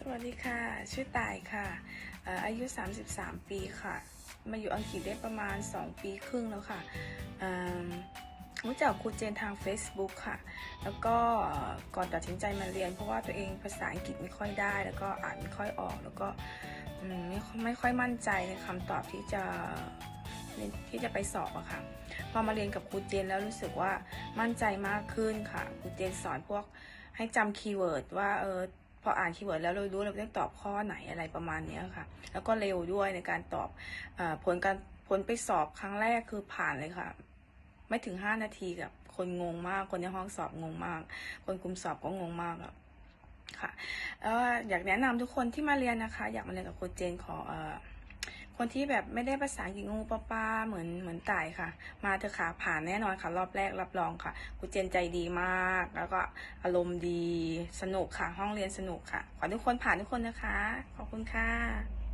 สวัสดีค่ะ ชื่อตายค่ะอายุ 33 ปีค่ะ มาอยู่อังกฤษได้ประมาณ 2 ปีครึ่งแล้วค่ะรู้จักครูเจนทาง Facebook ค่ะ แล้วก็ก่อนตัดสินใจมาเรียน เพราะว่าตัวเองภาษาอังกฤษไม่ค่อยได้ แล้วก็อ่านไม่ค่อยออก แล้วก็ไม่ไม่ค่อยมั่นใจในคำตอบที่จะที่จะไปสอบอะค่ะ พอมาเรียนกับครูเจนแล้วรู้สึกว่ามั่นใจมากขึ้นค่ะ ครูเจนสอนพวกให้จำคีย์เวิร์ดว่าเออ ออ่านคีย์เวิร์ดแล้วเรารู้เราต้องตอบข้อไหนอะไรประมาณนี้ค่ะ แล้วก็เร็วด้วยในการตอบอผลการผลไปสอบครั้งแรกคือผ่านเลยค่ะ ไม่ถึงห้านาทีกับคนงงมาก คนในห้องสอบงงมาก คนคุมสอบก็งงมากค่ะแล้วอยากแนะนำทุกคนที่มาเรียนนะคะ อยากมาเรียนกับคุณเจนขออ คนที่แบบไม่ได้ภาษาอังกฤษงูปลาปลาเหมือนเหมือนต่ายค่ะ มาเถอะค่ะผ่านแน่นอนค่ะ รอบแรกรับรองค่ะครูเจนใจดีมาก แล้วก็อารมณ์ดีสนุกค่ะ ห้องเรียนสนุกค่ะ ขอทุกคนผ่านทุกคนนะคะ ขอบคุณค่ะ